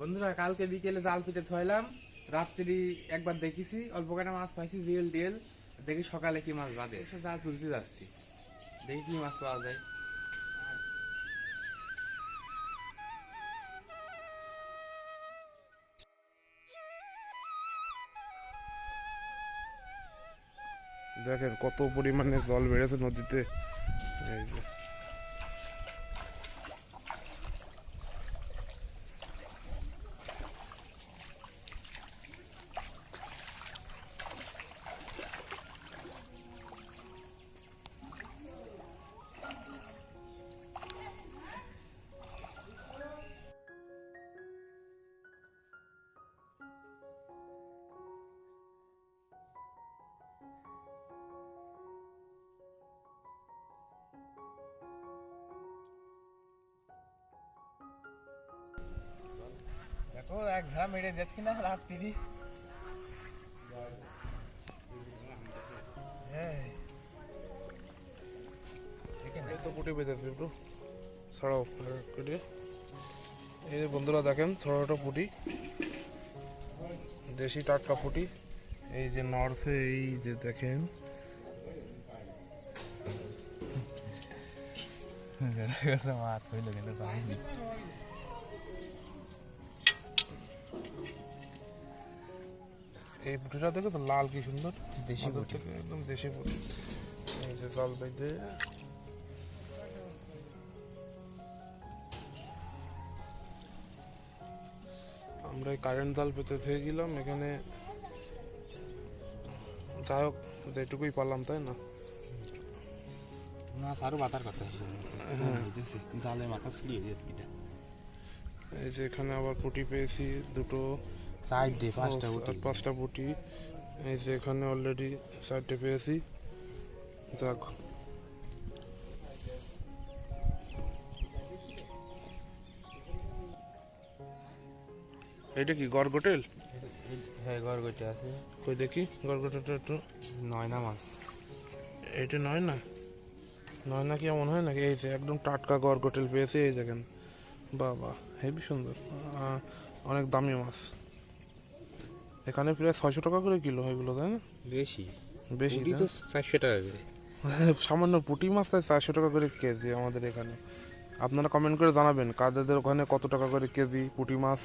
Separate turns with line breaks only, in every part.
বন্ধুরা, কালকে বিকেলে জাল পেতে থইলাম। রাত্রি একবার দেখেছি, অল্প কটা মাছ পাইছি রিয়েল টিয়েল দেখি সকালে কি মাছ বাঁধে। এসে জাল তুলতে যাচ্ছি। দেখি কি মাছ পাওয়া যায়।
দেখেন কত পরিমাণে জল বেড়েছে নদীতে। এই যে।
দেখো এক ঝাড়া মেরে যাচ্ছি না রাত্রি। হ্যাঁ
তো পুটি বেঁধেছে একটু। ছড়াও কেটে এই বন্ধুরা দেখেন ছড়াটা পুটি। দেশি টাটকা পুটি। এই যে নর্সে এই যে দেখেন।
মাছ হইল কিন্তু পাইনি
এই পুটিটা দেখো তো লাল কি সুন্দর?
দেশি পুঁটি।
একদম দেশি পুটি এই যে জল বেঁধে আমরা এই কারেন্ট জাল পেতে থেকে গেলাম এখানে যাই হোক যেটুকুই পারলাম তাই না?
মাছ আরও বাতার কথা
হ্যাঁ।
জালে মাথা ছড়িয়ে দিয়েছি
এই যে এখানে আবার পুটি পেয়েছি দুটো।
চারটে পাঁচটা
আর পাঁচটা পুটি এই যে এখানে অলরেডি চারটে পেয়েছি। দেখ। এটা কি গড়গোটেল?
হ্যাঁ গইতে আছে।
কই দেখি গড়গোটেলটা একটু।
নয়না মাছ।
এইটা নয় না নয় না কি এমন হয় নাকি? এই যে একদম টাটকা গড়গোটেল পেয়েছি এই দেখেন। বাহ হেবি সুন্দর। অনেক দামি মাছ। এখানে প্রায় ছয়শো টাকা করে কিলো এগুলো তাই না?
বেশি।
বেশি
তো চারশো টাকা করে।
সামান্য পুঁটি মাছ তাই চারশো টাকা করে কেজি আমাদের এখানে। আপনারা কমেন্ট করে জানাবেন কাদের ওখানে কত টাকা করে কেজি পুঁটি মাছ?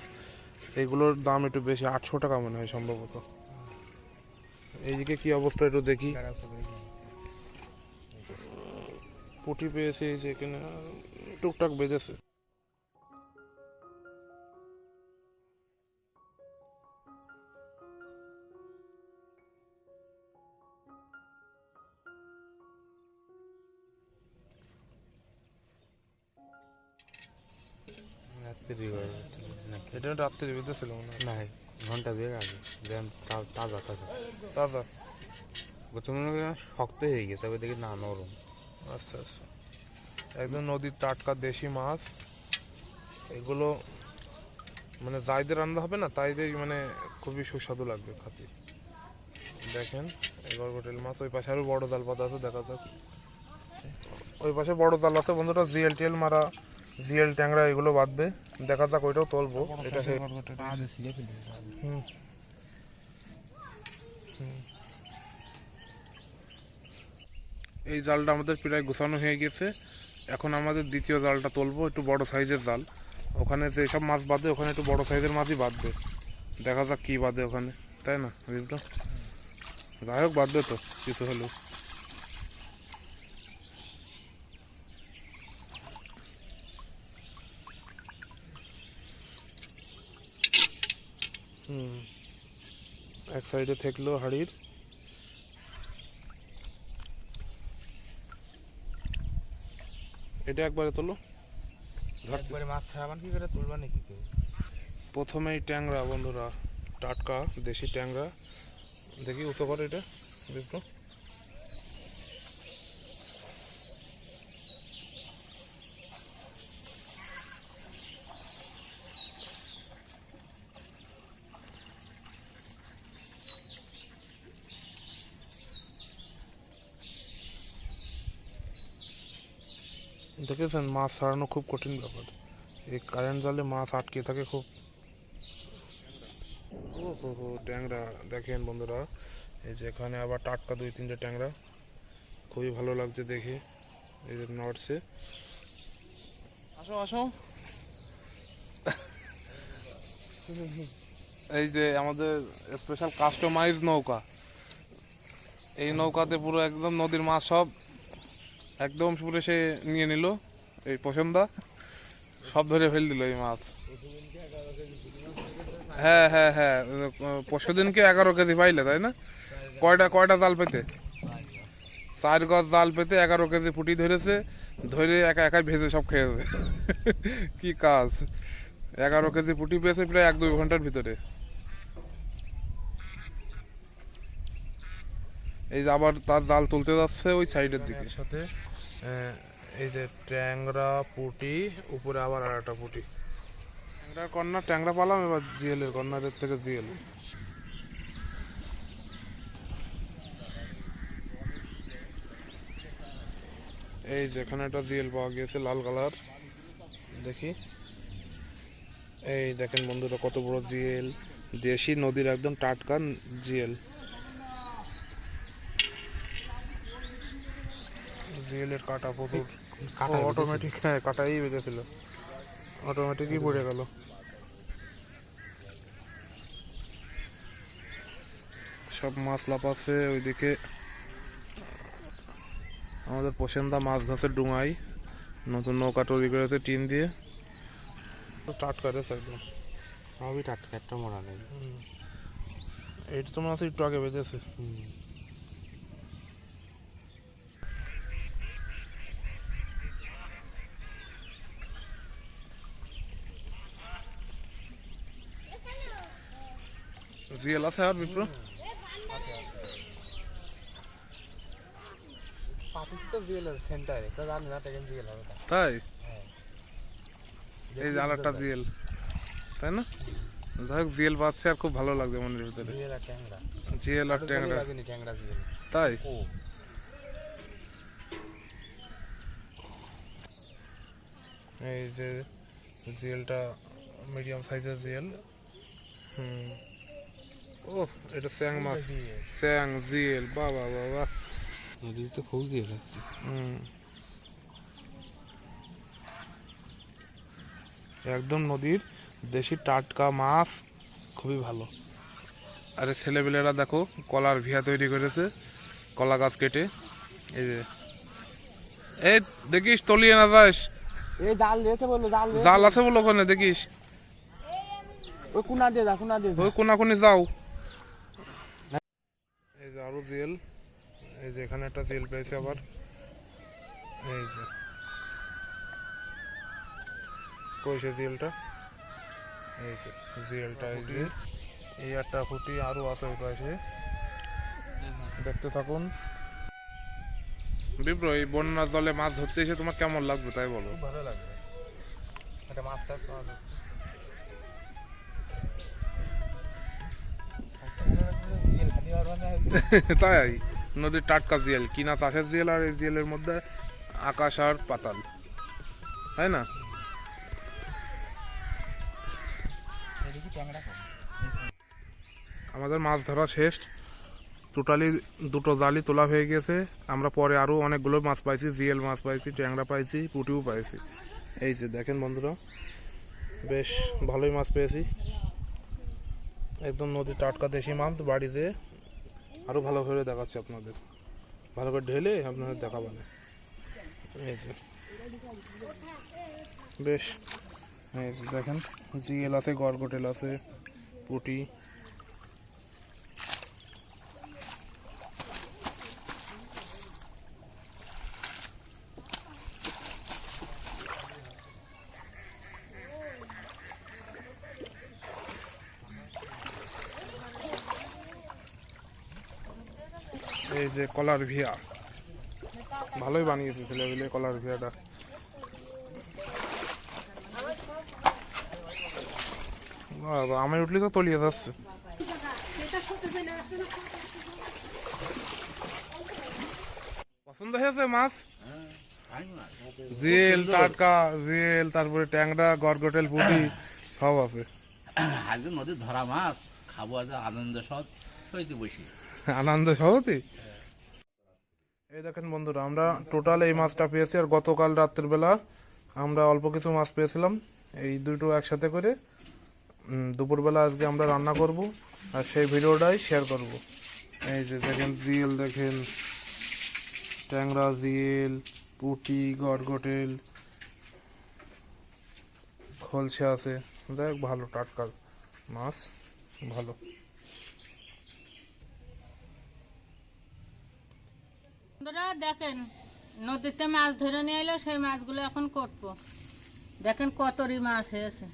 এগুলোর দাম একটু বেশি আটশো টাকা মনে হয় সম্ভবত। এইদিকে কি অবস্থা একটু দেখি। পুঁটি পেয়েছি এই যে এখানে টুকটাক বেঁধেছে।
রাত্রি
এটা রাত্রে বেঁধেছিল মনে
না ঘণ্টা দুয়েক আগে যেমন তাজা তাজা। মনে করি শক্ত হয়ে গেছে তবে দেখি না নরম।
আচ্ছা আচ্ছা। একদম নদীর টাটকা দেশি মাছ এগুলো মানে যাইদের রান্না হবে না? তাইদের মানে খুবই সুস্বাদু লাগবে খাতে। দেখেন হোটেল মাছ ওই পাশে আরও বড় জাল পাতা আছে দেখা যাক। ওই পাশে বড় জাল আছে বন্ধুরা জিএল টিএল মারা জিএল ট্যাংরা এগুলো বাঁধবে। দেখা যাক ওইটাও তুলবো। এটা হুম। এই জালটা আমাদের প্রায় গোছানো হয়ে গেছে। এখন আমাদের দ্বিতীয় জালটা তুলবো, একটু বড় সাইজের জাল। ওখানে যেসব মাছ বাঁধে, ওখানে একটু বড় সাইজের মাছই বাঁধবে। দেখা যাক কি বাঁধে ওখানে। তাই না যাই হোক, বাঁধবে তো, কিছু হলেও। এক সাইডে থাকল হাড়ির। এটা একবারে তোলো।
একবারে মাছ ছাড়াবান কি করে তুলবা নাকি
প্রথমেই ট্যাংরা বন্ধুরা টাটকা দেশি ট্যাংরা। দেখি উঁচু করে এটা দেখতো। দেখেছেন, মাছ ছাড়ানো খুব কঠিন ব্যাপার। এই কারেন্ট জালে মাছ আটকে থাকে খুব। ও হো ট্যাংরা। দেখেন বন্ধুরা, এই যে এখানে আবার টাটকা দুই তিনটে ট্যাংরা। খুবই ভালো লাগছে দেখে, এই যে নড়ছে। আসো আসো। এই যে আমাদের স্পেশাল কাস্টমাইজ নৌকা। এই নৌকাতে পুরো একদম নদীর মাছ সব একদম পুরো সে নিয়ে নিল, এই পছন্দা। সব ধরে ফেল দিল এই মাছ। হ্যাঁ হ্যাঁ হ্যাঁ পরশু দিনকে এগারো কেজি পাইলে, তাই না? কয়টা কয়টা জাল পেতে? চার গজ জাল পেতে এগারো কেজি ফুটি ধরেছে, ধরে একা একাই ভেজে সব খেয়ে যাবে কি কাজ? এগারো কেজি ফুটি পেয়েছে প্রায় এক দুই ঘণ্টার ভিতরে। এই যে আবার তার জাল তুলতে যাচ্ছে ওই সাইডের দিকে। সাথে আহ, এই যে ট্যাংরা পুটি উপরে আবার আর একটা পুটি। ট্যাংরার কন্যা ট্যাংরা পালাম এবার জিএলের কন্যাদের থেকে জিএল। এই যেখানে একটা জিএল পাওয়া গিয়েছে লাল কালার। দেখি। এই দেখেন বন্ধুরা কত বড় জিএল। দেশি নদীর একদম টাটকা জিএল। এর কাটা প্রচুর অটোমেটিক হ্যাঁ কাটাই বেঁধেছিল। অটোমেটিকই পড়ে গেল। সব মাছ লাপাচ্ছে ওইদিকে। আমাদের পছন্দা মাছ ধরছে ডুঙাই নতুন নৌকা তৈরি করেছে টিন দিয়ে। টাটকা রেস একদম
সবই টাটকা একটা মরা নেই।
এইটা তো মাছ একটু আগে বেঁধেছে জিএল আছে আর বিপ্র
পাতিছি তো জিএল সেন্টারে তো জানি না দেখেন জিএল হবে তা।
তাই। এই যে আরেকটা জিএল তাই না যাই হোক পাচ্ছে আর খুব ভালো লাগবে মনের ভিতরে
আর ট্যাংরা
আর তাই এই যে মিডিয়াম সাইজের জিএল হুম ও এটা স্যাং মাছ। স্যাং জিএল বাবা বাবা
নদীতে তো খুব জিএল আসছে
হুম। একদম নদীর দেশি টাটকা মাছ খুবই ভালো। আরে ছেলেবেলেরা দেখো কলার ভিয়া তৈরি করেছে কলা গাছ কেটে। এই যে। এই দেখিস তলিয়ে না যাস।
এই জাল দিয়েছে বলল জাল
জাল আছে বলো ওখানে দেখিস।
ওই কুনা দিয়ে যা কুনা দিয়ে
ওই কোনা কোনি যাও। যে আরও জেল এই যে এখানে একটা জেল পেয়েছে আবার। এই যে। কইছে জেলটা? এই যে জেলটা এই যে। এই একটা খুঁটি আরও আছে ওই পাশে। দেখতে থাকুন। বিপ্র এই বন্যার জলে মাছ ধরতে এসে তোমার কেমন লাগবে তাই বলো?
ভালো লাগবে। একটা মাছ টাছ
তাই, নদীর টাটকা জিয়েল, কিনা চাষের জিয়েল আর এই জিয়েলের মধ্যে আকাশ আর পাতাল। তাই না। আমাদের মাছ ধরা শেষ। টোটালি দুটো জালি তোলা হয়ে গেছে। আমরা পরে আরও অনেকগুলো মাছ পাইছি, জিয়েল মাছ পাইছি, ট্যাংরা পাইছি, পুটিও পাইছি। এই যে দেখেন বন্ধুরা, বেশ ভালোই মাছ পেয়েছি। একদম নদী টাটকা দেশি মাছ বাড়িতে। আরও ভালো করে দেখাচ্ছি আপনাদের। ভালো করে ঢেলে আপনাদের দেখাবেন এই যে। বেশ। এই যে দেখেন জিএল আছে গরগটেল আছে, পুটি। এই যে কলার ভিয়া। ভালোই বানিয়েছে ছেলেবেলে কলার ভিয়াটা। বাবা, আমি উঠলি তো তলিয়ে যাচ্ছে। পছন্দ হয়েছে মাছ? জেল টাটকা জেল তারপরে ট্যাংরা গরগটেল পুটি সব আছে।
আজকে নদীর ধরা মাছ খাব আজ আনন্দ সব।
আনন্দ সহতি? এই দেখেন বন্ধুরা, আমরা টোটাল এই মাছটা পেয়েছি আর গতকাল রাত্রের বেলা আমরা অল্প কিছু মাছ পেয়েছিলাম। এই দুটো একসাথে করে দুপুরবেলা আজকে আমরা রান্না করব আর সেই ভিডিওটাই শেয়ার করব। এই যে দেখেন জিয়েল দেখেন ট্যাংরা জিয়েল পুটি গটগটেল খলছে আছে। দেখ, ভালো টাটকা মাছ, ভালো।
বন্ধুরা, দেখেন, নদীতে মাছ ধরে নিয়ে এলো, সেই মাছগুলো এখন করব। দেখেন কতরি মাছ হয়েছে।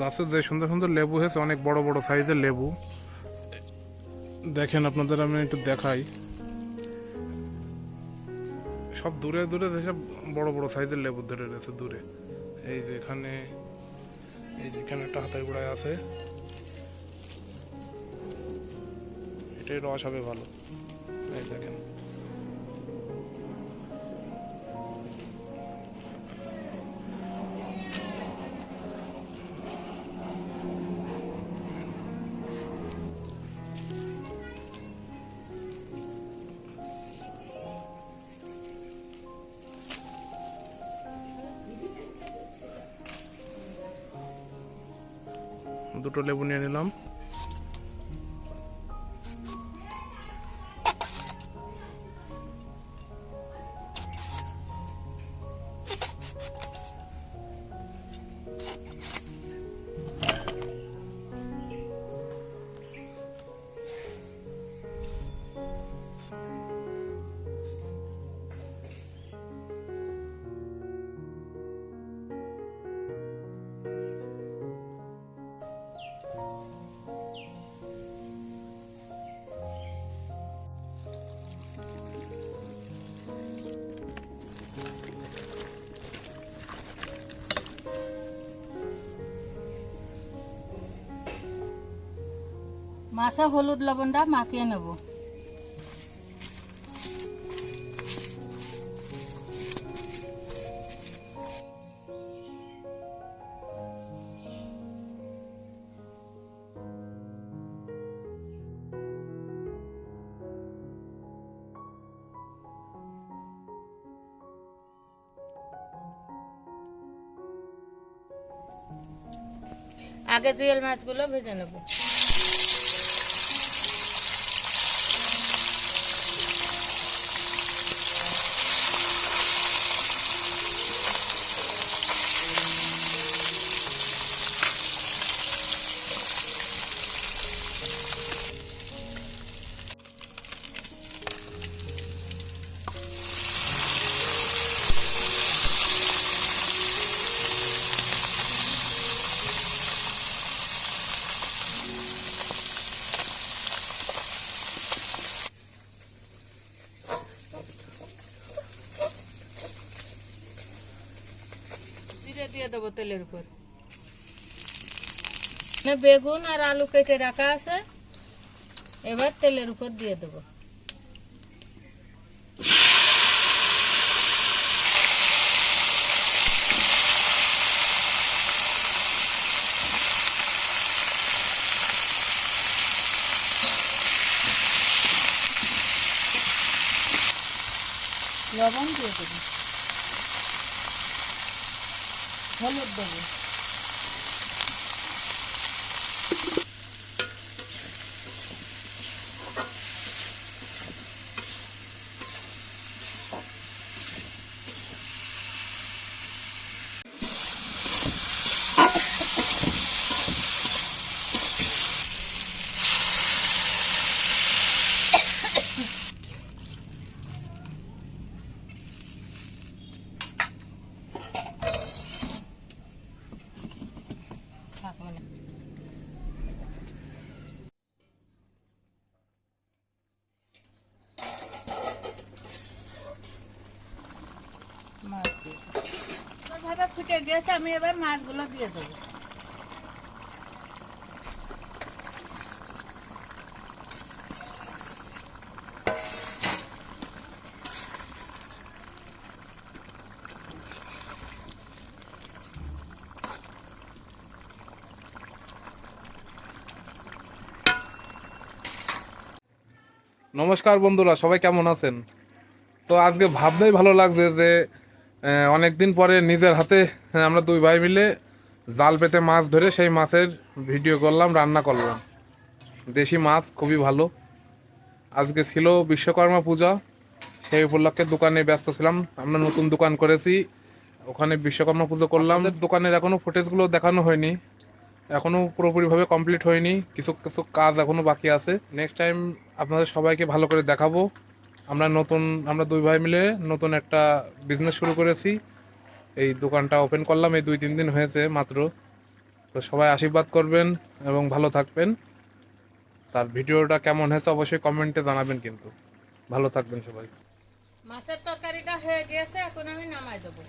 গাছে যে সুন্দর সুন্দর লেবু হয়েছে, অনেক বড় বড় সাইজের লেবু। দেখেন আপনাদের আমি একটু দেখাই। সব দূরে দূরে যেসব বড় বড় সাইজের লেবু ধরে রয়েছে দূরে। এই যে এখানে, এই যে এখানে একটা হাতের গোড়ায় আছে। এটাই রস হবে ভালো। এই দেখেন। দুটো লেবু নিয়ে নিলাম।
মাছে হলুদ লবণটা মাখিয়ে নেব। আগে জুয়েল মাছগুলো ভেজে নেব। দেবো তেলের উপর এখানে বেগুন আর আলু কেটে রাখা আছে এবার তেলের উপর দিয়ে দেবো লবণ দিয়ে দেবো হলুদ দেবো গেছে আমি এবার মাছগুলো দিয়ে দেবো।
নমস্কার বন্ধুরা, সবাই কেমন আছেন? তো আজকে ভাবতেই ভালো লাগছে যে অনেক দিন পরে নিজের হাতে আমরা দুই ভাই মিলে জাল পেতে মাছ ধরে সেই মাছের ভিডিও করলাম, রান্না করলাম। দেশি মাছ খুবই ভালো। আজকে ছিল বিশ্বকর্মা পূজা। সেই উপলক্ষে দোকানে ব্যস্ত ছিলাম। আমরা নতুন দোকান করেছি। ওখানে বিশ্বকর্মা পুজো করলাম। দোকানের এখনও ফুটেজগুলো দেখানো হয়নি। এখনও পুরোপুরিভাবে কমপ্লিট হয়নি। কিছু কিছু কাজ এখনও বাকি আছে। নেক্সট টাইম আপনাদের সবাইকে ভালো করে দেখাবো। আমরা নতুন, আমরা দুই ভাই মিলে নতুন একটা বিজনেস শুরু করেছি। এই দোকানটা ওপেন করলাম, এই দুই তিন দিন হয়েছে মাত্র। তো সবাই আশীর্বাদ করবেন এবং ভালো থাকবেন। তার ভিডিওটা কেমন হয়েছে অবশ্যই কমেন্টে জানাবেন কিন্তু। ভালো থাকবেন সবাই।
মাছের তরকারিটা হয়ে গিয়েছে, এখন আমি নামাই দেবো।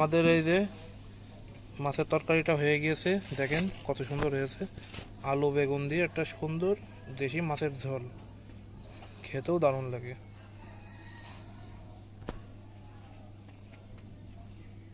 আমাদের এই যে মাছের তরকারিটা হয়ে গিয়েছে, দেখেন কত সুন্দর হয়েছে। আলু, বেগুন দিয়ে একটা সুন্দর দেশি মাছের ঝোল। খেতেও দারুণ লাগে।